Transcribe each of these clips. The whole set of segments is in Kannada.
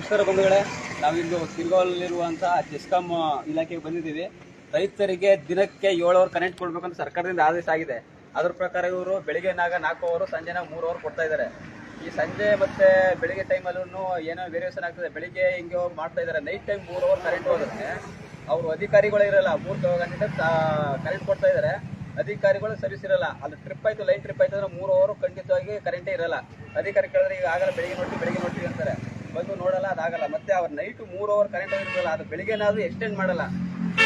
ನಮಸ್ಕಾರ ಬಂಧುಗಳೇ. ನಾವಿಂದು ಸಿರ್ಗೋಲಲ್ಲಿರುವಂತಹ ಜಿಸ್ಕಾಂ ಇಲಾಖೆಗೆ ಬಂದಿದ್ದೀವಿ. ರೈತರಿಗೆ ದಿನಕ್ಕೆ ಏಳು ಅವರ್ ಕರೆಂಟ್ ಕೊಡ್ಬೇಕಂತ ಸರ್ಕಾರದಿಂದ ಆದೇಶ ಆಗಿದೆ. ಅದ್ರ ಪ್ರಕಾರ ಇವರು ಬೆಳಿಗ್ಗೆ ನಾಗ ನಾಲ್ಕು ಅವರು ಸಂಜೆನಾಗ ಮೂರು ಅವರ್ ಕೊಡ್ತಾ ಇದ್ದಾರೆ. ಈ ಸಂಜೆ ಮತ್ತೆ ಬೆಳಿಗ್ಗೆ ಟೈಮಲ್ಲೂ ಏನೋ ವೇರಿಯೇಷನ್ ಆಗ್ತದೆ. ಬೆಳಿಗ್ಗೆ ಹಿಂಗೆ ಮಾಡ್ತಾ ಇದ್ದಾರೆ. ನೈಟ್ ಟೈಮ್ ಮೂರು ಅವರ್ ಕರೆಂಟ್ ಹೋಗುತ್ತೆ. ಅವರು ಅಧಿಕಾರಿಗಳು ಇರಲ್ಲ. ಮೂರು ಗಂಟೆ ಕರೆಂಟ್ ಕೊಡ್ತಾ ಇದ್ದಾರೆ. ಅಧಿಕಾರಿಗಳು ಸರ್ವಿಸ್ ಇರಲ್ಲ. ಅಲ್ಲಿ ಟ್ರಿಪ್ ಆಯ್ತು ಲೈನ್ ಟ್ರಿಪ್ ಆಯ್ತು ಅಂದ್ರೆ ಮೂರು ಅವರು ಖಂಡಿತವಾಗಿ ಕರೆಂಟೇ ಇರಲ್ಲ. ಅಧಿಕಾರಿ ಕೇಳಿದ್ರೆ, ಈಗ ಆಗಲ್ಲ, ಬೆಳಿಗ್ಗೆ ನೋಡ್ತೀವಿ ಬೆಳಿಗ್ಗೆ ನೋಡ್ತೀವಿ ಅಂತಾರೆ. ಬಂದು ನೋಡಲ್ಲ, ಅದಾಗಲ್ಲ. ಮತ್ತೆ ಅವ್ರ ನೈಟ್ ಮೂರು ಅವರ್ ಕರೆಂಟ್ ಆಗಿರ್ತಲ್ಲ ಅದು ಬೆಳಿಗ್ಗೆನಾದ್ರೂ ಎಕ್ಸ್ಟೆಂಡ್ ಮಾಡಲ್ಲ.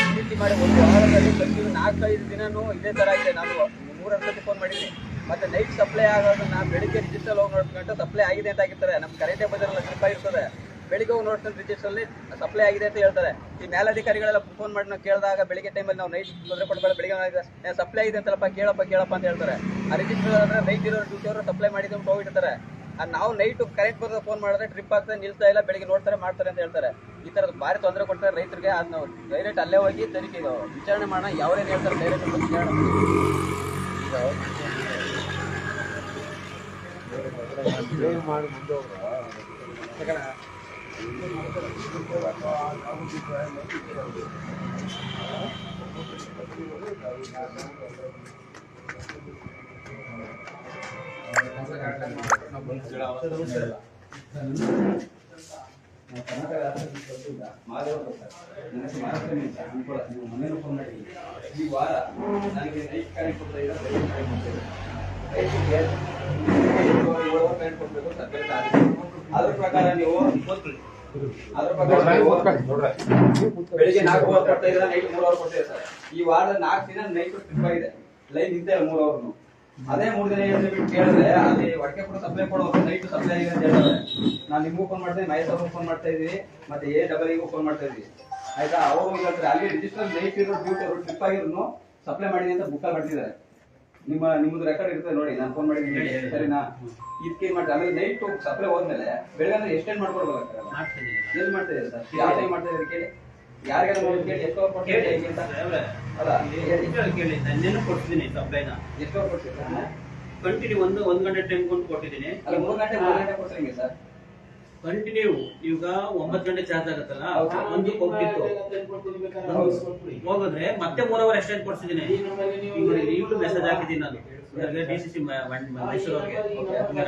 ಈ ರೀತಿ ಮಾಡಿ ಒಂದು ವಾರದಲ್ಲಿ ಕಂಟಿನ್ಯೂ ನಾಲ್ಕೈದು ದಿನನೂ ಇದೇ ತರ ಇದೆ. ನಾನು ಮೂರು ಸತಿ ಫೋನ್ ಮಾಡಿದ್ದೀನಿ. ಮತ್ತೆ ನೈಟ್ ಸಪ್ಲೈ ಆಗೋದನ್ನ ಬೆಳಿಗ್ಗೆ ರಿಜಿಸ್ಟರ್ ಹೋಗಿ ನೋಡ್ಕೊಂಡು ಸಪ್ಲೈ ಆಗಿದೆ ಅಂತ ಆಗಿರ್ತಾರೆ ನಮ್ಮ ಕರೆಂಟೇ ಬಂದಿರಲ್ಲ ಟ್ರಿಪ್ ಇರ್ತದೆ. ಬೆಳಿಗ್ಗೆ ಹೋಗಿ ನೋಡ್ಕೊಂಡು ರಿಜಿಸ್ಟರ್ ಅಲ್ಲಿ ಸಪ್ಲೈ ಆಗಿದೆ ಅಂತ ಹೇಳ್ತಾರೆ. ಈ ಮೇಲಧಿಕಾರಿಗಳೆಲ್ಲ ಫೋನ್ ಮಾಡಿ ನಾವು ಕೇಳಿದಾಗ ಬೆಳಿಗ್ಗೆ ಟೈಮಲ್ಲಿ ನಾವು ನೈಟ್ ತೊಂದರೆ ಕೊಡ್ಬೇಡ, ಬೆಳಿಗ್ಗೆ ಸಪ್ಲೈ ಇದೆ ಅಂತಲ್ಲಪ್ಪ ಕೇಳಪ್ಪ ಕೇಳಪ್ಪ ಅಂತ ಹೇಳ್ತಾರೆ. ಆ ರಿಜಿಸ್ಟರ್ ಅಂದ್ರೆ ನೈಟ್ ಇರೋ ಡ್ಯೂಟಿ ಅವರು ಸಪ್ಲೈ ಮಾಡಿದ್ರು ಹೋಗಿರ್ತಾರೆ ನಾವು ನೈಟ್ ಕರೆಂಟ್ ಬರೋದ ಫೋನ್ ಮಾಡಿದ್ರೆ ಟ್ರಿಪ್ ಆಗ್ತದೆ, ನಿಲ್ತಾ ಇಲ್ಲ, ಬೆಳಿಗ್ಗೆ ನೋಡ್ತಾರೆ, ಮಾಡ್ತಾರೆ ಅಂತ ಹೇಳ್ತಾರೆ. ಈ ತರದ ಭಾರಿ ತೊಂದರೆ ಕೊಡ್ತಾರೆ ರೈತರಿಗೆ. ಅದ್ ನಾವು ಡೈರೆಕ್ಟ್ ಅಲ್ಲೇ ಹೋಗಿ ತನಿಖೆ ವಿಚಾರಣೆ ಮಾಡೋಣ. ಯಾವ್ರೇನು ಹೇಳ್ತಾರೆ ಡೈರೆಕ್ಟ್ ವಿಚಾರಣೆ ಮಾಡಿ. ಈ ವಾರ ನೈಟ್ ಕಾರ್ಯ ಕೊಡ್ತಾ ಇಲ್ಲ ಬೆಳಿಗ್ಗೆ ಕೊಡ್ಬೇಕು. ಅದ್ರ ಪ್ರಕಾರ ನೀವು ನಾಲ್ಕು ಅವರ್ ಕೊಡ್ತಾ ಇದ್ರೆ ನೈಟ್ ಮೂರು ಅವರ್ ಕೊಡ್ತಾ ಸರ್ ಈ ವಾರ ನಾಲ್ಕು ದಿನ ನೈಟ್ ಟ್ರಿಪ್ ಆಗಿದೆ ಲೈನ್ ಇದ್ದೇವೆ ಮೂರು ಅವರ್ನು ಅದೇ ಮೂರು ದಿನ ಏನು ಬಿಟ್ಟು ಕೇಳಿದ್ರೆ ಅಲ್ಲಿ ಒಡಕೆ ಕೂಡ ಸಪ್ಲೈ ಕೊಡೋದು ನೈಟ್ ಸಪ್ಲೈ ಆಗಿದೆ ಅಂತ ಹೇಳ್ತಾರೆ ನಾನು ನಿಮಗೂ ಫೋನ್ ಮಾಡ್ತೀನಿ ಮಹೇಶ್ ಅವ್ರಿಗೂ ಫೋನ್ ಮಾಡ್ತಾ ಇದ್ದೀವಿ ಮತ್ತೆ ಎ ಡಬಲ್ಗೂ ಫೋನ್ ಮಾಡ್ತಾ ಇದ್ದೀವಿ ಆಯ್ತಾ? ಅವರು ಹೇಳ್ತಾರೆ ಅಲ್ಲಿ ರಿಜಿಸ್ಟರ್ ನೈಟ್ ಇರೋ ಡ್ಯೂಟಿ ಅವರು ಟ್ರಿಪ್ ಆಗಿರೋನು ಸಪ್ಲೈ ಮಾಡಿದೆ ಅಂತ ಬುಕ್ ಬರ್ತಿದ್ದಾರೆ ನಿಮ್ಮ ನಿಮ್ಮದು ರೆಕಾರ್ಡ್ ಇರ್ತದೆ ನೋಡಿ ನಾನು ಫೋನ್ ಮಾಡಿದ್ದೀನಿ ಸರಿನಾ? ಇದಕ್ಕೆ ಮಾಡಿ ಆಮೇಲೆ ನೈಟ್ ಸಪ್ಲೈ ಹೋದ್ಮೇಲೆ ಬೆಳಗ್ಗೆ ಎಕ್ಸ್ಟೆಂಡ್ ಮಾಡ್ಕೊಡ್ಬೇಕಾಗ್ತದೆ ಎಲ್ಲಿ ಮಾಡ್ತಾ ಇದ್ದಾರೆ ಸರ್? ಯಾವ ಟೈಮ್ ಮಾಡ್ತಾ ಇದ್ದೀರಿ ಕೇಳಿ? ಯಾರಿಗಾರ ನೋಡಿ ಕೇಳಿ ಎಷ್ಟು ಅಂತ? ಅಲ್ಲ ಹೇಳಿ. ನೆನ್ನೆ ಕೊಡ್ತಿದ್ದೀನಿ ಸಪ್ಲೈನ ಎಷ್ಟು ಅವರ್ ಕೊಡ್ತೀರಿ ಕಂಟಿನ್ಯೂ ಒಂದು ಒಂದ್ ಗಂಟೆ ಟೈಮ್ ಕೊಂಡು ಕೊಟ್ಟಿದ್ದೀನಿ. ಅಲ್ಲ ಮೂರು ಗಂಟೆ ಮೂರು ಗಂಟೆ ಕೊಡ್ತೀನಿ ಸರ್? ಕಂಟಿನ್ಯೂ ಈಗ ಒಂಬತ್ತು ಗಂಟೆ ಚಾರ್ಜ್ ಆಗುತ್ತಲ್ಲ? ಒಂದು ಹೋಗ್ತಿತ್ತು ಹೋಗಿದ್ರೆ ಮತ್ತೆ ಮೂರ್ ಅವರ್ ಎಕ್ಸ್ಟೆಂಡ್ ಕೊಡ್ಸಿದ್ದೀನಿ. ಈಗಲೂ ಮೆಸೇಜ್ ಹಾಕಿದ್ದೀನಿ ನಾನು. ಡಿ ಸಿ ಸಿ ಮೈಸೂರು ಅವ್ರಿಗೆ.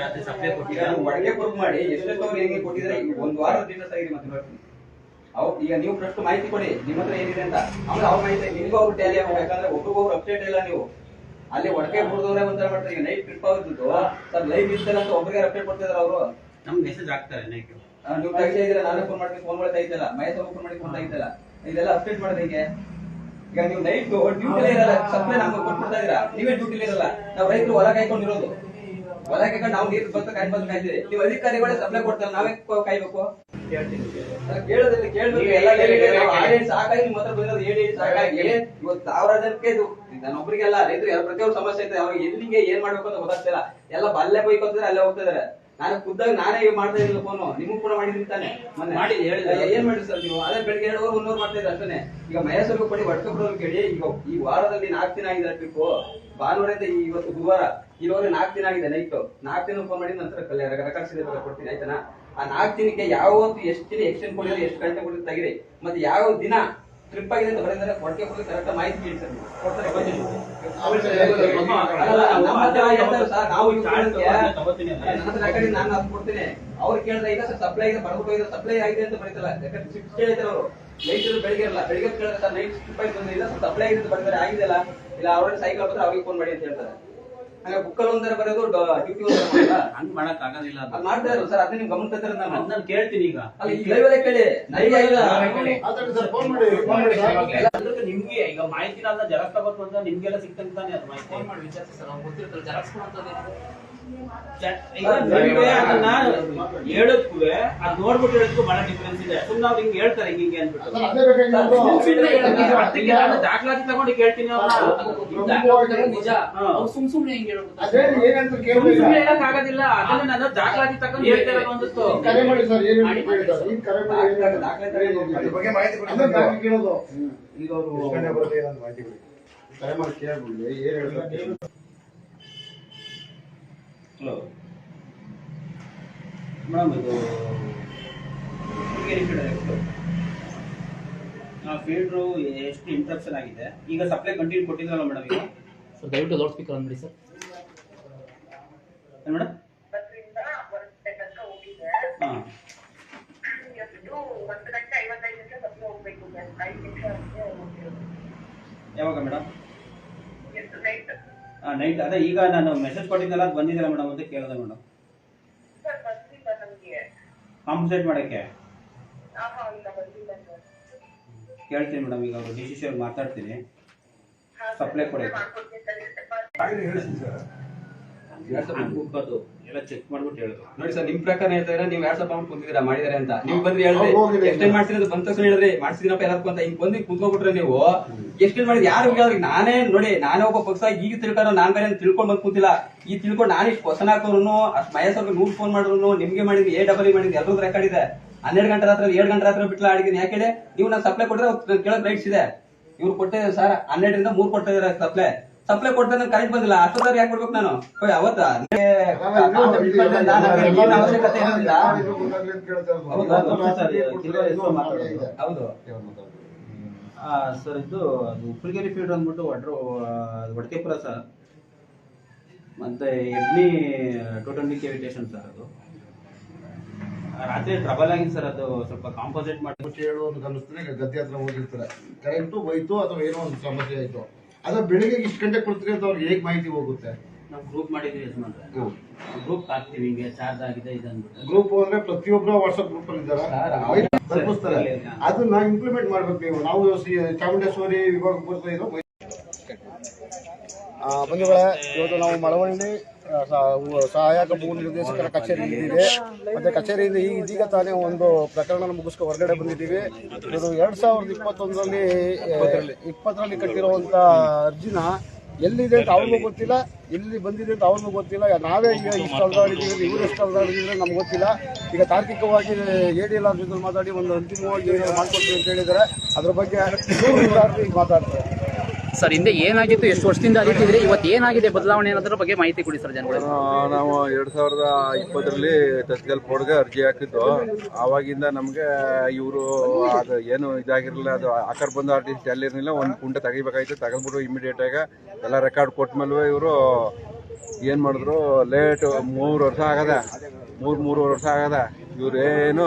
ರಾತ್ರಿ ಸಪ್ಲೈ ಕೊಟ್ಟಿದ್ದೀನಿ ಕೊಟ್ಟಿದ್ದಾರೆ. ಒಳಗೆ ಬುಕ್ ಮಾಡಿ ಎಷ್ಟೆಷ್ಟು ಕೊಟ್ಟಿದ್ರೆ ಒಂದು ವಾರದ ದಿನ ಸರಿ ಮತ್ತೆ ನೋಡ್ತೀನಿ. ಅವ್ರು ಈಗ ನೀವು ಫಸ್ಟ್ ಮಾಹಿತಿ ಕೊಡಿ. ನಿಮ್ಮ ಹತ್ರ ಏನಿದೆ ಅಂತ. ಆಮೇಲೆ ಅವ್ರ ಮಾಹಿತಿ ನಿಮ್ಗೂ ಅವ್ರು ಟ್ಯಾಲಿ ಯಾಕಂದ್ರೆ ಒಬ್ಬೊಬ್ಬರು ಅಪ್ಡೇಟ್ ಇಲ್ಲ ನೀವು. ಅಲ್ಲಿ ಒಡಕೆ ಬಿಡ್ದವ್ರೆ ಒಂಥರ ಮಾಡ್ತಾರೆ. ಈಗ ನೈಟ್ ಟ್ರಿಪ್ ಆಗಿದ್ದು ಸರ್ ಲೈವ್ ಇರ್ತಲ್ಲ ಅಂತ ಒಬ್ಬರಿಗೆ ಅಪ್ಡೇಟ್ ಕೊಡ್ತಿದ್ದಾರೆ ಅವರು. ನಮ್ಗೆ ಮೆಸೇಜ್ ಆಗ್ತಾರೆ ನೈಟ್ ನೀವು ತೆಗಿತಾ ಇದ್ರೆ ನಾನೇ ಫೋನ್ ಮಾಡಿ ಫೋನ್ ಮಾಡಿ ತೆಗಿತಲ್ಲ ಮಹೇಶ್ ಫೋನ್ ಮಾಡಿ ಫೋನ್ ತೆಗಿತಲ್ಲ ಇದೆಲ್ಲ ಅಪ್ಡೇಟ್ ಮಾಡಿದ್ರೆ ಹೇಗೆ? ಈಗ ನೀವು ನೈಟ್ ಡ್ಯೂಟಿ ಇರಲ್ಲ. ಸಪ್ಲೈ ನಮ್ಗೆ ಕೊಟ್ಬಿಡ್ತಾ ಇದೀರಾ ನೀವೇ ಡ್ಯೂಟಿ ಇರಲ್ಲ. ನಾವು ರೈತರು ಹೊಲ ಕಾಯ್ಕೊಂಡಿರೋದು. ಹೊಲ ಕಾಯ್ಕೊಂಡು ನಾವು ನೀರು ಬಂತ ಕಾಯ್ ಬಂದು ಕಾಯ್ತೀವಿ ನೀವು ಅಧಿಕಾರಿಗಳೇ ಸಪ್ಲೈ ಕೊಡ್ತಾರೆ. ನಾವೇ ಕಾಯ್ಬೇಕು. ಸಾವಿರ ಜನಕ್ಕೆ ಇದು ನಾನು ಒಬ್ಬರಿಗೆಲ್ಲ ರೈತರು ಎಲ್ಲ ಪ್ರತಿಯೊಂದು ಸಮಸ್ಯೆ ಐತೆ ಅವ್ರಿಗೆ ಎಲ್ಲಿಗೆ ಏನ್ ಮಾಡ್ಬೇಕು ಅಂತ ಗೊತ್ತಾಗ್ತಿಲ್ಲ ಎಲ್ಲ ಅಲ್ಲೇ ಬೈಕೋತಿದ್ರೆ ಅಲ್ಲೇ ಹೋಗ್ತಾ ಇದಾರೆ ನಾನು ಖುದ್ದಾಗಿ ನಾನೇ ಮಾಡ್ತಾ ಇಲ್ಲ ಫೋನು ನಿಮಗೂ ಕೂಡ ಮಾಡಿದ್ದೀನಿ ತಾನೆ ಮೊನ್ನೆ ಮಾಡಿ ಹೇಳಿದ್ದು. ಏನ್ ಮಾಡಿ ಸರ್ ನೀವು ಅದೇ ಬೆಳಿಗ್ಗೆ ಎರಡು ಮುನ್ನೂರು ಮಾಡ್ತಾ ಇದ್ದಾರೆ ಅಷ್ಟೇ ಈಗ ಮೈಸೂರು ಕೊಡಿ ಒಡ್ಕಬ್ರವ್ರು ಕೇಳಿ ಈಗ ಈ ವಾರದಲ್ಲಿ ನಾಲ್ಕು ದಿನ ಆಗಿದೆ ಟ್ರಿಪ್ಪು ಭಾನುವಾರ ಇವತ್ತು ಗುರುವಾರ ಇಲ್ಲಿವರೆಗೆ ನಾಲ್ಕು ದಿನ ಆಗಿದೆ ನೈಟ್ ನಾಲ್ಕು ದಿನ ಫೋನ್ ಮಾಡಿ ನಂತರ ರೆಕಾರ್ಡ್ಸ್ ಇದೆ ಕೊಡ್ತೀನಿ ಆಯ್ತಾನಾ? ಆ ನಾಲ್ಕು ದಿನಕ್ಕೆ ಯಾವತ್ತು ಎಷ್ಟು ದಿನ ಎಕ್ಸ್ಟೆಂಡ್ ಕೊಡಿದ್ರೆ ಎಷ್ಟು ಗಂಟೆ ಕೊಡಿದ್ರೆ ತೆಗಿರಿ ಮತ್ತೆ ಯಾವ ದಿನ ಟ್ರಿಪ್ ಆಗಿದೆ ಅಂತ ಬರೆದರೆ ಒಡಕೆ ಕೊಡಿ ಕರೆಕ್ಟ್ ಮಾಹಿತಿ ಹೇಳಿ ಸರ್ ನಾನು ಅದು ಕೊಡ್ತೀನಿ. ಅವ್ರು ಕೇಳಿದ್ರೆ ಇಲ್ಲ ಸರ್ ಸಪ್ಲೈ ಇದೆ ಬರ್ಬಿಟ್ಟು ಹೋಗಿದೆ ಸಪ್ಲೈ ಆಗಿದೆ ಅಂತ ಬರೀತಲ್ಲ. ಯಾಕಂದ್ರೆ ಕೇಳಿದ್ರೆ ಅವರು ನೈಟ್ ಬೆಳಿಗ್ಗೆ ಇರಲ್ಲ. ಬೆಳಿಗ್ಗೆ ಕೇಳಿದ್ರೆ ಸರ್ ನೈಟ್ ಟ್ರಿಪ್ ಬಂದಿಲ್ಲ ಇಲ್ಲ ಸಪ್ಲೈ ಆಗಿದೆ ಅಂತ ಬರೀತಾರೆ ಆಗಿದೆ ಇಲ್ಲ ಅವ್ರಿಗೆ ಸೈಕಲ್ ಬಂದ್ರೆ ಅವ್ರಿಗೆ ಫೋನ್ ಮಾಡಿ ಅಂತ ಹೇಳ್ತಾರೆ. ಹಂಗೆ ಬುಕ್ಕಲ್ಲಿ ಒಂದರ ಬರೋದು ಡ್ಯೂಟಿ ಒಂದರ ಹಂಗ್ ಮಾಡಕ್ ಆಗೋದಿಲ್ಲ ಅದು. ಮಾಡ್ತಾ ಇರೋ ಸರ್ ಅದನ್ನ ನಿಮ್ ಗಮನ ತರ್ತಾರೆ ನಾನು. ಅದ್ ನಾನು ಕೇಳ್ತೀನಿ ಈಗ. ಅಲ್ಲ ಅಲ್ಲೇ ಕೇಳಿ. ನನಗೆ ಇಲ್ಲ. ಎಲ್ಲ ಅಂದ್ರೆ ನಿಮ್ಗೆ ಈಗ ಮಾಹಿತಿ ಅಲ್ಲ ಜೆರಾಕ್ಸ್ ತಗೋತು ಅಂತ ನಿಮ್ಗೆಲ್ಲ ಸಿಕ್ತಂತಾನೆ ಅದು ಮಾಹಿತಿ. ಜ- ಈಗ ನಿಮ್ಗೆ ಅದನ್ನ ಹೇಳಕ್ಕೂ ಅದ್ ನೋಡ್ಬಿಟ್ಟು ಹೇಳಕ್ಕೂ ಬಹಳ ಡಿಫ್ರೆನ್ಸ್ ಇದೆ. ಸುಮ್ನೆ ನಾವ್ ಹಿಂಗ್ ಹೇಳ್ತಾರೆ ಹಿಂಗ್ ಅನ್ಬಿಟ್ಟು ನಾನು ದಾಖಲಾತಿ ತಗೊಂಡು ಕೇಳ್ತೀನಿ ಅವ್ರನ್ನ ನಿಜ. ಹಾ. ಅವ್ರು ಸುಮ್ ಸುಮ್ನೆ ಹಿಂಗ್ ಅದೇ ಏನಂತ ಸುಮ್ನೆ ಕೇಳಲಿಲ್ಲ ಹೇಳಕ್ ಆಗೋದಿಲ್ಲ ಅದನ್ನ ನಾನು ದಾಖಲಾತಿ ತಗೊಂಡು ಹೇಳ್ತಾ ಇರೋದು ಒಂದಿತ್ತು. ಕರೆ ಮಾಡಿ ಸರ್ ಏನು ಕೇಳಿದ್ದಾರೆ ಈಗ ಕರೆ ಮಾಡಿ ಏನು ದಾಖಲೆ- ದಾಖಲೆ ತರ ಏನು ಅದ್ರ ಮಾಡಿ. ಬಗ್ಗೆ ಮಾಹಿತಿ ಕೊಡಿ. ಅದೇ ಕೇಳೋದು ಈಗ ಅವರು ಮಾಹಿತಿ ಕೊಡಿ. ಕರೆ ಮಾಡಿ ಕೇಳ್ಬಿಡ್ಲಿ ಏನ್ ಹೇಳ್ತಾರೆ ಹಲೋ. ಮೇಡಮ್ ಇದು ಫೀಲ್ಡರ್ ಎಷ್ಟು ಫೀಲ್ಡ್ರು ಎಷ್ಟು ಇಂಟ್ರಪ್ಷನ್ ಆಗಿದೆ? ಈಗ ಸಪ್ಲೈ ಕಂಟಿನ್ಯೂ ಕೊಟ್ಟಿದ್ರಲ್ಲ ಮೇಡಮ್ ಈಗ? ಸರ್ ದಯವಿಟ್ಟು ಲೌಡ್ ಸ್ಪೀಕರ್ ಅಂದ್ಬಿಡಿ ಸರ್. ಏನು ಮೇಡಮ್? ಹಾಂ. ಎಷ್ಟು ಒಂದು ನೈಟ್ ಅದೇ ಈಗ ನಾನು ಮೆಸೇಜ್ ಕೊಟ್ಟಿದ್ದೆಲ್ಲ ಅದು ಬಂದಿದ್ದೀರಾ ಮೇಡಮ್ ಅಂತ ಕೇಳಿದೆ ಮೇಡಮ್ ಸರ್ ಬಂದಿಲ್ಲ ನಮಗೆ. ಕಾಂಪನ್ಸೇಟ್ ಮಾಡೋಕ್ಕೆ? ಆಹಾ ಇಲ್ಲ ಬಂದಿಲ್ಲ ಸರ್. ಕೇಳ್ತೀನಿ ಮೇಡಮ್ ಈಗ ಅವರು ಡಿ ಸಿ ಸಿ ಅವ್ರು ಮಾತಾಡ್ತೀನಿ. ಸಪ್ಲೈ ಕೊಡಿ. ಎಲ್ಲ ಚೆಕ್ ಮಾಡ್ಬಿಟ್ಟು ಹೇಳಿದ್ರು ನೋಡಿ ಸರ್ ನಿಮ್ ಪ್ರಕಾರ ಹೇಳ್ತಾ ಇದ್ರೆ ನೀವು ವಾಟ್ಸಪ್ ಅಮೌಂಟ್ ಕುಂತಿದ್ದೀರಾ ಮಾಡಿದಾರೆ ಅಂತ. ನೀವು ಬಂದ್ರೆ ಹೇಳಿದ್ರೆ. ಎಕ್ಸ್ಟೆಂಡ್ ಮಾಡ್ಸಿರೋದು ಬಂದ ತಕ್ಷಣ ಹೇಳಿದ್ರಿ ಮಾಡ್ಸಿದಿನಪ್ಪ ಎಲ್ಲದಕ್ಕೂ ಅಂತ. ಹಿಂಗ್ ಬಂದು ಕುಂತ್ಕೊಬಿಟ್ರೆ ನೀವು ಎಕ್ಸ್ಟೆಂಡ್ ಮಾಡಿದ್ ಯಾರು ಅವ್ರಿಗೆ ನಾನೇ ನೋಡಿ ನಾನೇ ಒಬ್ಬ ಪಕ್ಷ ಈಗ ತಿಳ್ಕೊಂಡು ನಾನ್ ಬೇರೆ ಅಂತ ತಿಳ್ಕೊಂಡ್ ಬಂದ್ ಕೂತಿಲ್ಲ. ಈ ತಿಳ್ಕೊಂಡು ನಾನು ಇಷ್ಟು ಕ್ವಶನ್ ಹಾಕೋರು ಅಷ್ಟು ಮಹೇಶ್ ಅವ್ರಿಗೆ ನೂರ್ ಫೋನ್ ಮಾಡಿದ್ರು ನಿಮ್ಗೆ ಮಾಡಿದ್ವಿ ಎ ಡಬಲ್ ಮಾಡಿದ್ವಿ ಎಲ್ಲರೂ ರೆಕಾರ್ಡ್ ಇದೆ. ಹನ್ನೆರಡು ಗಂಟೆ ರಾತ್ರಿ ಏಳು ಗಂಟೆ ರಾತ್ರಿ ಬಿಟ್ಲ ಆಡಿದ್ದೀನಿ ಯಾಕೆ ನೀವು ನಾನು ಸಪ್ಲೈ ಕೊಟ್ಟರೆ ಕೇಳೋದು ರೈಟ್ಸ್ ಇದೆ. ಇವ್ರು ಕೊಟ್ಟಿದ್ದಾರೆ ಸರ್ ಹನ್ನೆರಡರಿಂದ ಮೂರ್ ಕೊಟ್ಟಿದ್ದಾರೆ ಸಪ್ಲೈ ಸಪ್ಲೈ ಕೊಡ್ತಾನೆ ಕರೆಂಟ್ ಬಂದಿಲ್ಲ. ಸರ್ ಯಾಕೆ ಕೊಡ್ಬೇಕು ನಾನು? ಅವತ್ತ? ಅವಶ್ಯಕತೆ ಇರೋದಿಲ್ಲ ಹೌದು, ಸರ್, ಇದು ಅದು ಉಪ್ಪಳಗೇರಿ ಫೀಲ್ಡ್ ಅಂದ್ಬಿಟ್ಟು ಒಡ್ರು ಒಡಕೆಪುರ ಸರ್. ಮತ್ತೆ ಎಡ್ನಿ ಟೂ ಟ್ವೆಂಟಿ ಕೆ ವಿಟೇಷನ್ ಸರ್ ಅದು. ರಾತ್ರಿ ಟ್ರಬಲ್ ಆಗಿದೆ ಸರ್ ಅದು. ಸ್ವಲ್ಪ ಕಾಂಪೋಸಿಟ್ ಮಾಡಿ ಹೇಳು ಅಂತ ಕಲಿಸ್ತಾರೆ ಈಗ ಗದ್ದೆ ಹತ್ರ ಹೋಗಿರ್ತಾರೆ. ಕರೆಂಟು ಹೋಯ್ತು ಅಥವಾ ಏನೋ ಒಂದು ಸಮಸ್ಯೆ ಆಯ್ತು? ಅದ್ರ ಬೆಳಿಗ್ಗೆ ಇಷ್ಟು ಗಂಟೆ ಕೊಡ್ತೀರಿ ಅಂತ ಅವ್ರಿಗೆ ಹೇಗೆ ಮಾಹಿತಿ ಹೋಗುತ್ತೆ? ನಾವು ಗ್ರೂಪ್ ಮಾಡಿದ್ವಿ ಯಜಮಾನ್ರೆ. ಗ್ರೂಪ್ ಹಾಕ್ತೀವಿ ಹಿಂಗೆ ಚಾರ್ಜ್ ಆಗಿದೆ ಇದು ಅಂದ್ಬಿಟ್ಟು. ಗ್ರೂಪ್ ಅಂದ್ರೆ ಪ್ರತಿಯೊಬ್ಬರು ವಾಟ್ಸ್ಆಪ್ ಗ್ರೂಪ್ ಅಲ್ಲಿ ಇದ್ದಾರೆ? ತಲುಪಿಸ್ತಾರೆ. ಅದನ್ನ ಇಂಪ್ಲಿಮೆಂಟ್ ಮಾಡ್ಬೇಕು ನೀವು. ನಾವು ಸಿ- ಚಾಮುಂಡೇಶ್ವರಿ ವಿಭಾಗ ಬರ್ತಾ ಇರೋ ಬಂಧುಗಳೇ ಇವತ್ತು ನಾವು ಮಳವಳ್ಳಿ ಸಹಾಯಕ ಭೂ ನಿರ್ದೇಶಕರ ಕಚೇರಿ ಇದೆ. ಮತ್ತೆ ಕಚೇರಿಯಲ್ಲಿ ಈಗ ಇದೀಗ ತಾನೇ ಒಂದು ಪ್ರಕರಣ ಮುಗಿಸ್ಕೊ ಹೊರಗಡೆ ಬಂದಿದ್ದೀವಿ. ಇದು ಎರಡು ಸಾವಿರದ ಇಪ್ಪತ್ತೊಂದರಲ್ಲಿ ಇಪ್ಪತ್ತರಲ್ಲಿ ಕಟ್ಟಿರುವಂತ ಅರ್ಜಿನ ಎಲ್ಲಿದೆ ಅಂತ ಅವ್ರಿಗೂ ಗೊತ್ತಿಲ್ಲ. ಎಲ್ಲಿ ಬಂದಿದೆ ಅಂತ ಅವ್ರಿಗೂ ಗೊತ್ತಿಲ್ಲ. ನಾವೇ ಈಗ ಇಷ್ಟು ಅಲ್ದಾಡಿದ್ದೀವಿ ಇವರು ಎಷ್ಟು ಅಲ್ದಾಡಿದ್ದೀವಿ ನಮ್ಗೆ ಗೊತ್ತಿಲ್ಲ. ಈಗ ತಾರ್ಕಿಕವಾಗಿ ಎ ಡಿ ಎಲ್ ಆಫೀಸಲ್ಲಿ ಮಾತಾಡಿ ಒಂದು ಅಂತಿಮವಾಗಿ ಮಾಡ್ಕೊಡ್ತೀವಿ ಅಂತ ಹೇಳಿದ್ದಾರೆ. ಅದ್ರ ಬಗ್ಗೆ ಈಗ ಮಾತಾಡ್ತಾರೆ ಸರ್, ಹಿಂದೆ ಏನಾಗಿತ್ತು? ಎಷ್ಟು ವರ್ಷದಿಂದ ಅರಿತಿದ್ರೆ ಇವತ್ತು ಏನಾಗಿದೆ ಬದಲಾವಣೆ ಅನ್ನೋದ್ರ ಬಗ್ಗೆ ಮಾಹಿತಿ ಕೊಡಿ ಸರ್ ಜನಗಳು ನಾವು ಎರಡ್ ಸಾವಿರದ ಇಪ್ಪತ್ತರಲ್ಲಿ ಟಚ್ಗಲ್ ಬೋರ್ಡ್ಗೆ ಅರ್ಜಿ ಹಾಕಿದ್ದು. ಆವಾಗಿಂದ ನಮಗೆ ಇವರು ಅದು ಏನು ಇದಾಗಿರಲಿಲ್ಲ, ಅದು ಆಕರ್ ಬಂದು ಆರ್ಟಿಸ್ಟ್ ಅಲ್ಲಿರಲಿಲ್ಲ. ಒಂದು ಕುಂಟೆ ತೆಗಿಬೇಕಾಯ್ತು. ತಗೊಂಡ್ಬಿಟ್ಟು ಇಮಿಡಿಯೇಟ್ ಆಗಿ ಎಲ್ಲ ರೆಕಾರ್ಡ್ ಕೊಟ್ಟ ಮೇಲೂ ಇವರು ಏನು ಮಾಡಿದ್ರು? ಲೇಟ್ ಮೂರು ವರ್ಷ ಆಗದ ಮೂರು ಮೂರುವರೆ ವರ್ಷ ಆಗದ. ಇವ್ರೇನು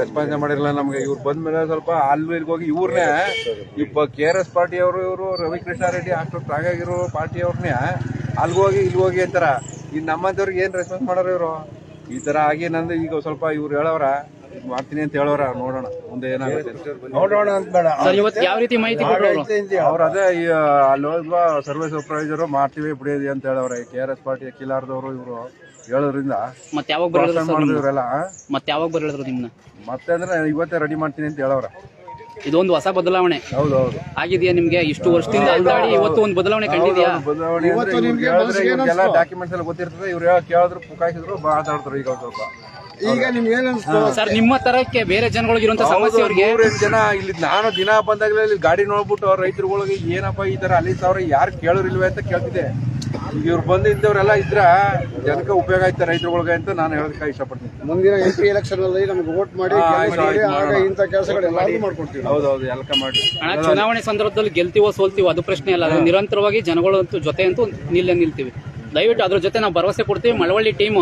ರೆಸ್ಪಾನ್ಸ್ ಮಾಡಿರಲ್ಲ ನಮಗೆ. ಇವ್ರು ಬಂದ್ಮೇಲೆ ಸ್ವಲ್ಪ ಅಲ್ಲಿ ಹೋಗಿ ಇವ್ರನ್ನೇ ಇಬ್ಬ ಕೆ ಆರ್ ಎಸ್ ಪಾರ್ಟಿ ಅವರು, ಇವರು ರವಿಕೃಷ್ಣ ರೆಡ್ಡಿ ಅಷ್ಟು ಸ್ಟ್ರಾಂಗ್ ಆಗಿರೋ ಪಾರ್ಟಿ ಅವ್ರನ್ನೇ ಅಲ್ಲಿಗೆ ಹೋಗಿ ಇಲ್ಲಿ ಹೋಗಿ ಅಂತಾರ. ಈಗ ನಮ್ಮಂತವ್ರಿಗೆ ಏನು ರೆಸ್ಪಾನ್ಸ್ ಮಾಡೋರು ಇವರು? ಈ ತರ ಆಗಿ ನಂದು ಈಗ ಸ್ವಲ್ಪ ಇವ್ರು ಹೇಳೋರ ಮಾಡ್ತೀನಿ ಅಂತ ಹೇಳೋರ ನೋಡೋಣ. ಮುಂದೆ ಏನಾಗುತ್ತೆ ನೋಡೋಣ ಅಂತ ಬೇಡ. ಸರ್ ಇವತ್ತು ಯಾವ ರೀತಿ ಮಾಹಿತಿ ಕೊಟ್ಟರು ಅವರು? ಅವ್ರು ಅದೇ ಈ ಅಲ್ಲಿ ಹೋಗುವ ಸರ್ವಿಸ್ ಸೂಪರ್ವೈಸರ್ ಮಾಡ್ತೀವಿ ಬಿಡಿಯೋದಿ ಅಂತ ಹೇಳವ್ರೆ. ಕೆ ಆರ್ ಎಸ್ ಪಾರ್ಟಿ ಕಿಲಾರ್ದವರು ಇವರು ಹೇಳೋದ್ರಿಂದ. ಮತ್ತೆ ಯಾವಾಗ ಬರೋದು ಸರ್? ಮತ್ತೆ ಯಾವಾಗ ಬರಲಿದ್ರು ನಿಮ್ನ ಮತ್ತೆ ಅಂದ್ರೆ ಇವತ್ತೇ ರೆಡಿ ಮಾಡ್ತೀನಿ ಅಂತ ಹೇಳವ್ರ. ಇದೊಂದು ಹೊಸ ಬದಲಾವಣೆ. ಹೌದು ಹೌದು. ಆಗಿದೆಯಾ ನಿಮ್ಗೆ? ಇಷ್ಟು ವರ್ಷದಿಂದ ಅಲ್ದಾಡಿ ಇವತ್ತು ಒಂದು ಬದಲಾವಣೆ ಕಂಡಿದ್ಯಾ? ಬದಲಾವಣೆ ಅಂದ್ರೆ ಇವತ್ತು ಇವ್ರು ನಿಮ್ಗೆ ಹೇಳಿದ್ರೆ ಮನಸ್ಸಿಗೆ ಇವ್ರಿಗೆಲ್ಲ ಏನಿಸ್ತು? ಡಾಕ್ಯುಮೆಂಟ್ಸ್ ಎಲ್ಲ ಗೊತ್ತಿರ್ತದೆ. ಇವ್ರು ಹೇಳ ಕೇಳಿದ್ರು ಪುಕಾಯಿಸಿದ್ರು ಮಾತಾಡ್ತಾರೆ ಈಗ ಒಂದ್ ಸ್ವಲ್ಪ. ಈಗ ನಿಮ್ಗೆ ಸರ್ ನಿಮ್ಮ ತರಕ್ಕೆ ಬೇರೆ ಜನಗಳಿಗಿರುವಂತ ಸಮಸ್ಯೆ ಅವ್ರಿಗೆ ಜನ ಇಲ್ಲಿ ನಾನು ದಿನ ಬಂದಾಗಲೇ ಇಲ್ಲಿ ಗಾಡಿ ನೋಡ್ಬಿಟ್ಟು ಅವ್ರ ರೈತರುಗಳಿಗೆ ಏನಪ್ಪ ಈ ತರ ಅಲ್ಲಿ ಸಾವಿರ ಯಾರು ಕೇಳೋರಿಲ್ವೇ ಅಂತ ಕೇಳ್ತಿದ್ದೆ. ಇವ್ರು ಬಂದು ಇದ್ದವರೆಲ್ಲ ಇದ್ರ ಜನಕ್ಕೆ ಉಪಯೋಗ ಆಯ್ತು ರೈತರುಗಳಿಗೆ ಅಂತ ನಾನು ಹೇಳೋದಕ್ಕೆ ಇಷ್ಟಪಡ್ತೀನಿ. ಮುಂದಿನ ಎಂ ಪಿ ಎಲೆಕ್ಷನ್ ಅಲ್ಲಿ ನಮ್ಗೆ ವೋಟ್ ಮಾಡಿ ಕೆಲಸಗಳು ಆಗ ಮಾಡೋಣ. ಹೌದು ಕೆಲಸಗಳೆಲ್ಲರೂ ಮಾಡ್ಕೊಡ್ತೀವಿ. ಹೌದೌದು ಎಲ್ಕ ಮಾಡಿ. ಹಣ ಚುನಾವಣೆ ಸಂದರ್ಭದಲ್ಲಿ ಗೆಲ್ತೀವೋ ಸೋಲ್ತೀವೋ ಅದು ಪ್ರಶ್ನೆ ಅಲ್ಲ. ಅದು ನಿರಂತರವಾಗಿ ಜನಗಳಂತೂ ಜೊತೆ ಅಂತೂ ನಿಲ್ಲೇ ನಿಲ್ತೀವಿ. ದಯವಿಟ್ಟು ಅದ್ರ ಜೊತೆ ನಾವು ಭರವಸೆ ಕೊಡ್ತೀವಿ. ಮಳವಳ್ಳಿ ಟೀಮ್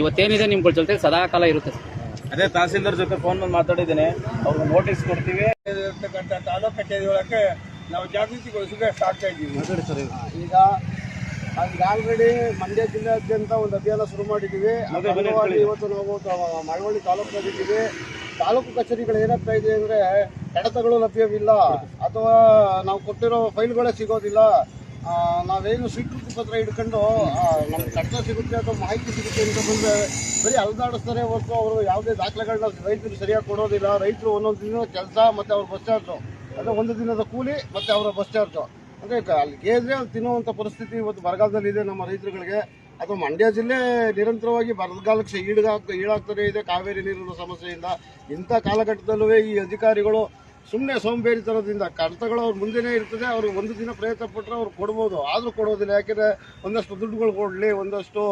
ಇವತ್ತೇನಿದೆ ನಿಮ್ಗಳ ಜೊತೆ ಸದಾ ಕಾಲ ಇರುತ್ತೆ. ಸರ್ ಅದೇ ತಹಸೀಲ್ದಾರ್ ಜೊತೆ ಫೋನ್ ಮಾಡಿ ಮಾತಾಡಿದ್ದೇನೆ. ಅವ್ರಿಗೆ ನೋಟಿಸ್ ಕೊಡ್ತೀವಿ. ಇರ್ತಕ್ಕಂಥ ತಾಲೂಕು ಕಚೇರಿ ಒಳಗೆ ನಾವು ಜಾಗೃತಿಗೊಳಿಸೋಕೆ ಸ್ಟಾರ್ಟ್ ಇದ್ದೀವಿ ಈಗ ಈಗ ಆಲ್ರೆಡಿ ಮಂಡ್ಯ ಜಿಲ್ಲೆಯಾದ್ಯಂತ ಒಂದು ಅಭಿಯಾನ ಶುರು ಮಾಡಿದ್ದೀವಿ. ಇವತ್ತು ನಾವು ಮಳವಳ್ಳಿ ತಾಲೂಕಿನಲ್ಲಿದ್ದೀವಿ ತಾಲೂಕು ಕಚೇರಿಗಳು ಏನಾಗ್ತಾ ಇದೆ ಅಂದ್ರೆ ಕಡತಗಳು ಲಭ್ಯವಿಲ್ಲ. ಅಥವಾ ನಾವು ಕೊಟ್ಟಿರೋ ಫೈಲ್ಗಳೇ ಸಿಗೋದಿಲ್ಲ. ನಾವೇನು ಸ್ವೀಕೃತಿ ಪತ್ರ ಹಿಡ್ಕೊಂಡು ನಮ್ಗೆ ಕಡತ ಸಿಗುತ್ತೆ ಅಥವಾ ಮಾಹಿತಿ ಸಿಗುತ್ತೆ ಅಂತ ಬಂದ್ರೆ ಬರೀ ಅಲ್ದಾಡಿಸ್ತಾರೆ ಹೊರತು ಅವರು ಯಾವುದೇ ದಾಖಲೆಗಳನ್ನ ರೈತರು ಸರಿಯಾಗಿ ಕೊಡೋದಿಲ್ಲ. ರೈತರು ಒಂದೊಂದು ದಿನ ಕೆಲಸ ಮತ್ತೆ ಅವ್ರ ಬಸ್ ಚಾರ್ಜು ಅಂದ್ರೆ ಒಂದು ದಿನದ ಕೂಲಿ ಮತ್ತೆ ಅವರ ಬಸ್ ಚಾರ್ಜು ಅಂದ್ರೆ ಅಲ್ಲಿ ಗೇದ್ರೆ ಅಲ್ಲಿ ತಿನ್ನುವಂತ ಪರಿಸ್ಥಿತಿ ಇವತ್ತು ಬರಗಾಲದಲ್ಲಿದೆ ನಮ್ಮ ರೈತರುಗಳಿಗೆ. ಅದು ಮಂಡ್ಯ ಜಿಲ್ಲೆ ನಿರಂತರವಾಗಿ ಬರಗಾಲಕ್ಕೆ ಈಡಾಗ್ತಾ ಈಡಾಗ್ತಾನೆ ಇದೆ. ಕಾವೇರಿ ನೀರಿನ ಸಮಸ್ಯೆಯಿಂದ ಇಂಥ ಕಾಲಘಟ್ಟದಲ್ಲೂ ಈ ಅಧಿಕಾರಿಗಳು ಸುಮ್ಮನೆ ಸೋಂಬೇರಿತನದಿಂದ ಕಡತಗಳು ಅವ್ರ ಮುಂದೆನೇ ಇರ್ತದೆ ಅವ್ರಿಗೆ ಒಂದು ದಿನ ಪ್ರಯತ್ನ ಪಟ್ಟರೆ ಅವ್ರು ಕೊಡ್ಬೋದು. ಆದರೂ ಕೊಡೋದಿಲ್ಲ. ಯಾಕೆಂದರೆ ಒಂದಷ್ಟು ದುಡ್ಡುಗಳು ಕೊಡಲಿ, ಒಂದಷ್ಟು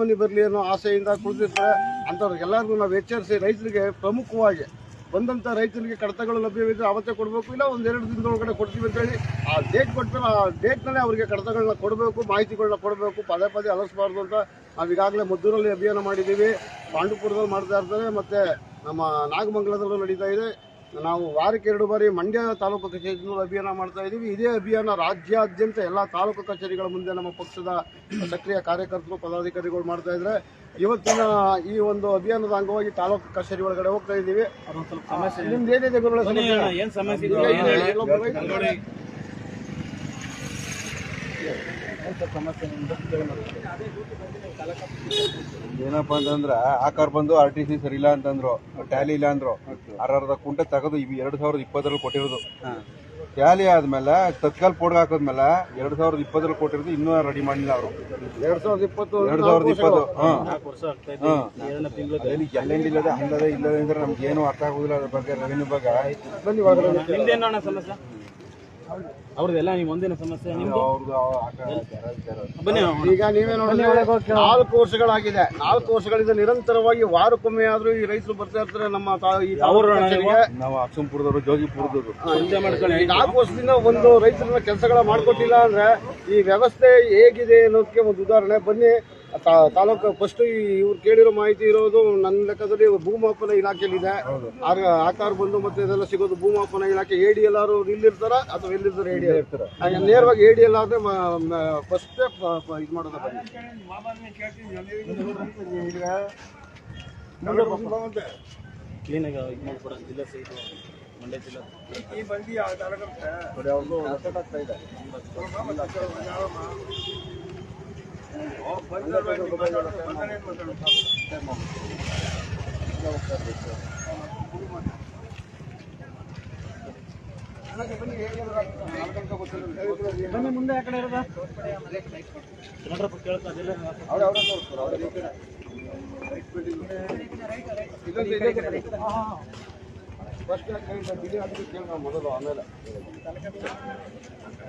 ಮನೆ ಬರಲಿ ಅನ್ನೋ ಆಸೆಯಿಂದ ಕುಳಿತಿರ್ತಾರೆ. ಅಂಥವ್ರಿಗೆಲ್ಲರಿಗೂ ನಾವು ಎಚ್ಚರಿಸಿ ರೈತರಿಗೆ ಪ್ರಮುಖವಾಗಿ ಬಂದಂಥ ರೈತರಿಗೆ ಕಡತಗಳು ಲಭ್ಯವಿದ್ದರೆ ಅವತ್ತೇ ಕೊಡಬೇಕು, ಇಲ್ಲ ಒಂದೆರಡು ದಿನದೊಳಗಡೆ ಕೊಡ್ತೀವಿ ಅಂತೇಳಿ ಆ ಡೇಟ್ ಕೊಟ್ಟರೆ ಆ ಡೇಟ್ನಲ್ಲೇ ಅವರಿಗೆ ಕಡತಗಳನ್ನ ಕೊಡಬೇಕು ಮಾಹಿತಿಗಳನ್ನ ಕೊಡಬೇಕು, ಪದೇ ಪದೇ ಅಲಸ್ಬಾರ್ದು ಅಂತ ನಾವು ಈಗಾಗಲೇ ಮದ್ದೂರಲ್ಲಿ ಅಭಿಯಾನ ಮಾಡಿದ್ದೀವಿ. ಪಾಂಡುಪುರದಲ್ಲಿ ಮಾಡ್ತಾ ಇರ್ತಾರೆ, ಮತ್ತು ನಮ್ಮ ನಾಗಮಂಗಲದಲ್ಲೂ ನಡೀತಾ ಇದೆ. ನಾವು ವಾರಕ್ಕೆ ಎರಡು ಬಾರಿ ಮಂಡ್ಯ ತಾಲೂಕು ಕಚೇರಿಯಿಂದ ಅಭಿಯಾನ ಮಾಡ್ತಾ ಇದ್ದೀವಿ. ಇದೇ ಅಭಿಯಾನ ರಾಜ್ಯಾದ್ಯಂತ ಎಲ್ಲ ತಾಲೂಕು ಕಚೇರಿಗಳ ಮುಂದೆ ನಮ್ಮ ಪಕ್ಷದ ಸಕ್ರಿಯ ಕಾರ್ಯಕರ್ತರು ಪದಾಧಿಕಾರಿಗಳು ಮಾಡ್ತಾ ಇದ್ದಾರೆ. ಇವತ್ತಿನ ಈ ಒಂದು ಅಭಿಯಾನದ ಅಂಗವಾಗಿ ತಾಲೂಕು ಕಚೇರಿ ಒಳಗಡೆ ಹೋಗ್ತಾ ಇದ್ದೀವಿ. ನಿಮ್ದು ಏನಿದೆ ಗುರುಗಳ ಸಮಸ್ಯೆ? ಸಮಸ್ಯೆ ಏನಪ್ಪಾ ಅಂತಂದ್ರ ಆಕಾರ ಬಂದು ಆರ್ ಟಿ ಸಿ ಸರಿ ಇಲ್ಲ ಅಂತಂದ್ರು ಟ್ಯಾಲಿ ಇಲ್ಲ ಅಂದ್ರು ಅರ್ಧ ಕುಂಟೆ ತೆಗೆದು ಇವ್ ಎರಡ್ ಸಾವಿರದ ಇಪ್ಪತ್ತರಲ್ಲಿ ಕೊಟ್ಟಿರೋದು. ಟ್ಯಾಲಿ ಆದ್ಮೇಲೆ ತತ್ಕಾಲ್ ಪೋಡ್ ಹಾಕಿದ್ಮೇಲೆ ಎರಡ್ ಸಾವಿರದ ಇಪ್ಪತ್ತರಲ್ಲಿ ಕೊಟ್ಟಿರೋದು ಇನ್ನೂ ರೆಡಿ ಮಾಡಿಲ್ಲ ಅವರು. ಎರಡ್ ಸಾವಿರದ ಇಪ್ಪತ್ತು ಎರಡ್ ಸಾವಿರದ ಇಪ್ಪತ್ತು ಎಲ್ಲೆಂಡ್ ಇಲ್ಲದೆ ಹಂಗದೆ ಇಲ್ಲದೆ ಅಂದ್ರೆ ನಮ್ಗೆ ಏನು ಅರ್ಥ ಆಗುದಿಲ್ಲ ಅದ್ರ ಬಗ್ಗೆ ರೆವೆನ್ಯೂ ಬಗ್ಗೆ. ಅವ್ರದ್ದೆಲ್ಲ ನೀವು ಒಂದೇನ ಸಮಸ್ಯೆ ನಿಮ್ದು? ಬನ್ನಿ ಈಗ ನೀವೇ ನೋಡಿ ನಾಲ್ಕು ವರ್ಷಗಳಾಗಿದೆ. ನಾಲ್ಕು ವರ್ಷಗಳಿಂದ ನಿರಂತರವಾಗಿ ವಾರಕ್ಕೊಮ್ಮೆ ಆದ್ರೂ ಈ ರೈತರು ಬರ್ತಾ ಇರ್ತಾರೆ ನಮ್ಮ. ನಾವು? ಅಕ್ಷಂಪುರದವರು ಜೋಗಿಪುರದವರು. ಈ ನಾಲ್ಕು ವರ್ಷದಿಂದ ಒಂದು ರೈತರನ್ನ ಕೆಲಸಗಳ ಮಾಡ್ಕೊಟ್ಟಿಲ್ಲ ಅಂದ್ರೆ ಈ ವ್ಯವಸ್ಥೆ ಹೇಗಿದೆ ಅನ್ನೋದಕ್ಕೆ ಒಂದು ಉದಾಹರಣೆ. ಬನ್ನಿ ತಾಲೂಕು ಫಸ್ಟ್ ಇವ್ರು ಕೇಳಿರೋ ಮಾಹಿತಿ ಇರೋದು ನನ್ನ ಲೆಕ್ಕದಲ್ಲಿ ಭೂಮಾಪನ ಇಲಾಖೆಯಲ್ಲಿದೆ. ಇದೆ ಆಕಾರ ಬಂದು ಮತ್ತೆ ಇದೆಲ್ಲ ಸಿಗೋದು ಭೂಮಾಪನ ಇಲಾಖೆ ಎ ಡಿ ಎಲ್ ಆರ್ ಇಲ್ಲಿರ್ತಾರ ಅಥವಾ ಎಲ್ಲಿರ್ತಾರ ಎ ಡಿ ಎಲ್ ಹಾಗೆ ನೇರವಾಗಿ ಎ ಡಿ ಎಲ್ ಆದ್ರೆ ಫಸ್ಟ್ ಇದು ಮಾಡೋದ ಮಂಡ್ಯ ಜಿಲ್ಲಾ ಈ ಬಂದಿ ಆಗ್ತಾ ಇದೆ ಬನ್ನಿ ಮುಂದೆ ಆ ಕಡೆ ಇರೋದ. ಫಸ್ಟ್ ಕೇಳಿ ಮೊದಲು ಆಮೇಲೆ.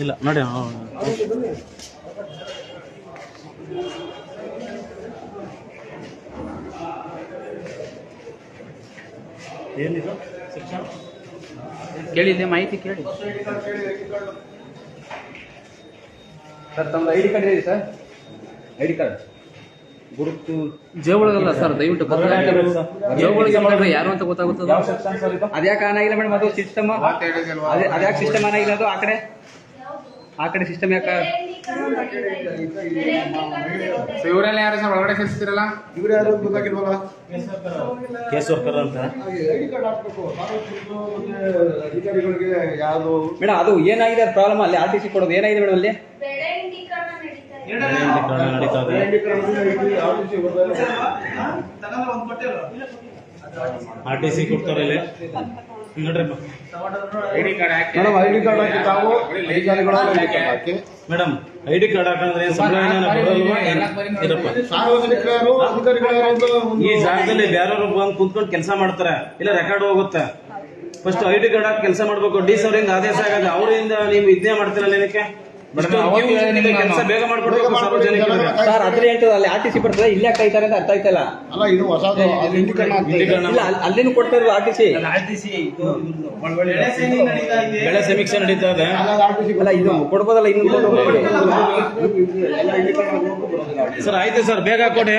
ಇಲ್ಲ ನೋಡಿ ಏನಿದು? ಶಿಕ್ಷಣ? ಮಾಹಿತಿ ಕೇಳಿ. ಸರ್ ತಮ್ಮದು ಐ ಡಿ ಕಾರ್ಡ್ ಇದೆ ಸರ್? I D card. ಗುರುತು ಜೇವಳಗಲ್ಲ ಸರ್? ದಯವಿಟ್ಟು ಜೇವಳಿಗೆ ಮಾಡಿದ್ರೆ ಯಾರು ಅಂತ ಗೊತ್ತಾಗುತ್ತದೆ? ಅದ್ಯಾಕೆ ಆನ್ ಆಗಿಲ್ಲ ಮೇಡಮ್ ಅದು ಸಿಸ್ಟಮ್? ಅದೇ ಅದ್ಯಾಕೆ ಸಿಸ್ಟಮ್ ಆನ್ ಆಗಿಲ್ಲ ಅದು ಆ ಕಡೆ? ಆ ಕಡೆ ಸಿಸ್ಟಮ್ ಯಾಕೆ? ಇವರೆಲ್ಲ ಯಾರು ಸರ್? ಒಳಗಡೆ ಸೇರಿಸ್ತಿರಲ್ಲ? ಇವ್ರು ಯಾರು ಗೊತ್ತಾಗಿಲ್ವಲ್ಲ? ಕೇಸ್ ವರ್ಕರ್ ಅಂತ. ಅಧಿಕಾರಿಗಳಿಗೆ ಯಾವುದು ಮೇಡಮ್ ಅದು ಏನಾಗಿದೆ? ಪ್ರಾಬ್ಲಮ್ ಅಲ್ಲಿ ಆರ್ ಟಿ ಸಿ ಕೊಡೋದು ಏನಾಗಿದೆ ಮೇಡಮ್ ಅಲ್ಲಿ ಬೆಳೆಂಡೀಕರಣ ನಡೀತಾ ಇದೆ ನಡೀತಾ ಇದೆ ಆರ್ ಟಿ ಸಿ ಕೊಡ್ತಾರೆ ಇಲ್ಲಿ. ಮೇಡಮ್ ಐ ಡಿ ಕಾರ್ಡ್ ಹಾಕಿ. ತಾವು ಹಾಕಿ. ಮೇಡಮ್ ಐ ಡಿ ಕಾರ್ಡ್ ಹಾಕಂದ್ರೆ ಸಾರ್ವಜನಿಕರು ಈ ಜಾಗದಲ್ಲಿ ಬೇರೆಯವರು ಬಂದು ಕುಂತ್ಕೊಂಡು ಕೆಲಸ ಮಾಡ್ತಾರೆ. ಇಲ್ಲ ರೆಕಾರ್ಡ್ ಹೋಗುತ್ತೆ. ಫಸ್ಟ್ ಐ ಡಿ ಕಾರ್ಡ್ ಹಾಕಿ ಕೆಲಸ ಮಾಡ್ಬೇಕು. ಡಿ ಅವರಿಂದ ಆದೇಶ ಆಗದೆ ಅವರಿಂದ ನೀವು ಇದನ್ನೇ ಮಾಡ್ತೀರಲ್ಲ ಏನಕ್ಕೆ? ಕೆಲಸ ಬೇಗ ಮಾಡ್ಕೊಡ್ಬೇಕು ಸಾರ್ವಜನಿಕರಿಗೆ ಸರ್ ಅದ್ರ ಹೇಳ್ತದ ಅಲ್ಲಿ ಆರ್ ಟಿ ಸಿ ಬರ್ತದೆ ಇಲ್ಲೇ ಕಾಯ್ತಾರೆ ಅಂತ ಅರ್ಥ ಆಯ್ತಲ್ಲ? ಅಲ್ಲ ಇದು ಹೊಸದು ಅದು ಇಂಡಿಕರಣ ಅಂತ ಇದೆ. ಇಲ್ಲ ಅಲ್ಲಿ- ಅಲ್ಲಿನೂ ಕೊಡ್ತಾರೆ ಆರ್ ಟಿ ಸಿ ಬೆಳೆ ಸಮೀಕ್ಷೆ ನಡೀತಾ ಇದೆ. ಅಲ್ಲ, ಇದು ಕೊಡ್ಬೋದಲ್ಲ ಇನ್ನು ಕೊಡ್ಬೋದು. ಎಲ್ಲ ಇಂಡಿಕರಣ ನೋಡ್ಕೊಂಡು ಬರೋದಿಲ್ಲ. ಸರ್ ಆಯ್ತು ಸರ್ ಬೇಗ ಕೊಡಿ.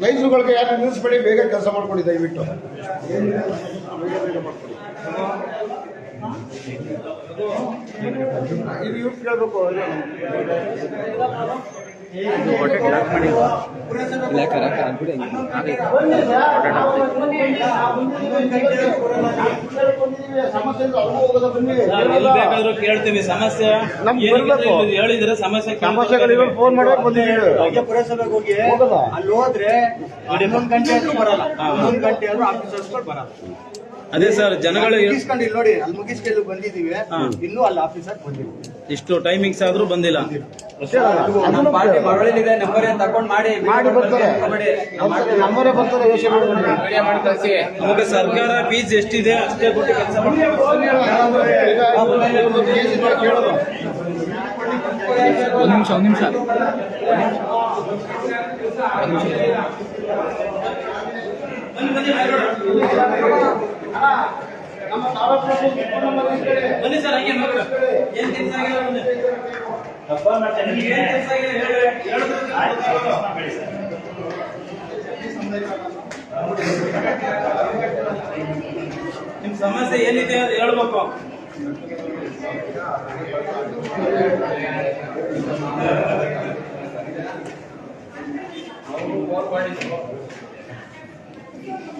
ರೈತರುಗಳಿಗೆ ಯಾರು ನಿಲ್ಲಿಸ್ಬೇಡಿ ಬೇಗ ಕೆಲಸ ಮಾಡ್ಕೊಡಿ ದಯವಿಟ್ಟು. ಬೇಕಾದ್ರೂ ಕೇಳ್ತೀವಿ ಸಮಸ್ಯೆ ಹೇಳಿದ್ರೆ ಸಮಸ್ಯೆ ಸಮಸ್ಯೆಗಳಿವೆ ಫೋನ್ ಮಾಡಕ್ ಬಂದಿದ್ದೀವಿ ಪುರಸಭೆಗೆ ಹೋಗಿ ಅಲ್ಲಿ ಹೋದ್ರೆ ಹನ್ನೊಂದು ಗಂಟೆ ಆದ್ರೂ ಬರಲ್ಲ. ಹನ್ನೊಂದು ಗಂಟೆ ಆದ್ರೂ ಆಫೀಸರ್ಸ್ಗಳು ಬರಲ್ಲ. ಅದೇ ಸರ್ ಜನಗಳು ಮುಗಿಸ್ಕೊಂಡು ಇಲ್ಲಿ ನೋಡಿ ಅಲ್ಲಿ ಮುಗಿಸ್ಕೊಂಡು ಇನ್ನೂ ಅಲ್ಲಿ ಆಫೀಸರ್ ಬಂದಿಲ್ಲ. ಇಷ್ಟು ಟೈಮಿಂಗ್ಸ್ ಆದ್ರೂ ಬಂದಿಲ್ಲ. ನಮ್ಮ ಪಾರ್ಟಿ ಮರಳಿದೆ ನಂಬರ್ ತಗೊಂಡ್ ಮಾಡಿ ಮಾಡಿ ಬರ್ತಾರೆ. ನಮ್ಮರೇ ಬರ್ತಾರೆ ಯೋಚನೆ ಮಾಡಿ ನಮಗೆ ಸರ್ಕಾರ ಫೀಸ್ ಎಷ್ಟಿದೆ ಅಷ್ಟೇ ಕೊಟ್ಟು ಕೆಲಸ ಒಂದು ನಿಮಿಷ ಒಂದು ನಿಮಿಷ. ನಮ್ಮ ತಾಲೂಕು ಫೋನ್ ನಂಬರ್ ಈ ಕಡೆ. ಬನ್ನಿ ಸರ್ ಹಂಗೆ ಮಗು. ಏನ್ ಕೆಲ್ಸ ಆಗಿಲ್ಲ ಬನ್ನಿ. ಏನ್ ಕೆಲ್ಸ ಆಗಿದೆ ಹೇಳಿ. ಹೇಳಿದ್ರೆ ನಿಮ್ ಸಮಸ್ಯೆ ಏನಿದೆ ಅದು ಹೇಳ್ಬೇಕು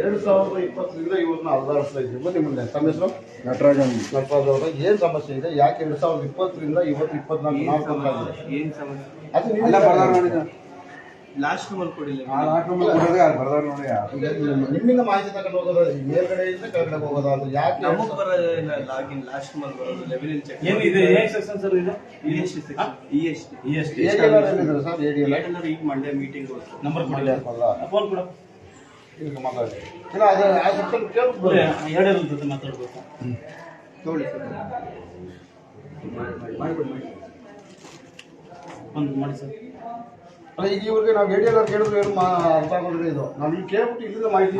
ಎರಡು ಸಾವಿರದ ಇಪ್ಪತ್ತರಿಂದ ಇವ್ರನ್ನ ಇದ್ದೀವಿ. ತಮ್ಮ ಹೆಸರು? ನಟರಾಜನ್ ನಟರಾಜ್ ಅವರು. ಏನ್ ಸಮಸ್ಯೆ ಇದೆ? ಯಾಕೆ ಎರಡ್ ಸಾವಿರದ ಇಪ್ಪತ್ತರಿಂದ ಇವತ್ತು ಇಪ್ಪತ್ನಾಲ್ಕು ನಾಲ್ಕು ಏನ್ ಸಮಸ್ಯೆ? ಅದು ಲಾಸ್ಟ್ ರೂಮಲ್ಲಿ ಕೊಡಿಲ್ಲ ನಿಮ್ಮಿಂದ ಮಾಹಿತಿ ತಗೊಂಡು ಹೋಗೋದು ಮೇಲ್ಗಡೆಯಿಂದ ಕೆಳಗಡೆ ಹೋಗೋದು ಅದು. ಯಾಕೆ ನಮಗೆ ಬರೋದಿಲ್ಲ ಲಾಗಿನ್ ಲಾಸ್ಟ್ ಮಂತ್ ಬರೋದು ಲೆವೆಲ್ ಚೆಕ್ ಏನು ಇದೆ ಏನ್ ಸೆಕ್ಷನ್ ಸರ್ ಇದು? E S T E S T E S T sir? ADLR? ಏಟೆಲ್ಲರೂ ಈಗ ಮಂಡೇ ಮೀಟಿಂಗ್ ನಂಬರ್ ಕೊಡಿ. ಫೋನ್ ಕೊಡು. ಈಗ ಮಾತಾಡಿ ಇಲ್ಲ ಅದು ಆ section ಕೇಳ್ಬಿಟ್ಟು ಎರಡರ ಜೊತೆ ಮಾತಾಡ್ಬೇಕು. ಒಂದು ಮಾಡಿ ಸರ್. ಅಲ್ಲ, ಈಗ ಇವ್ರಿಗೆ ನಾವು ಎಡಿ ಎಲ್ಲ ಕೇಳಿದ್ರು ಏನು ಮಾ- ಅರ್ಥ ಆಗೋದಿಲ್ಲ ಇದು. ನಾವು ಈಗ ಕೇಳ್ಬಿಟ್ಟು ಇಲ್ಲಿಂದ ಮಾಹಿತಿ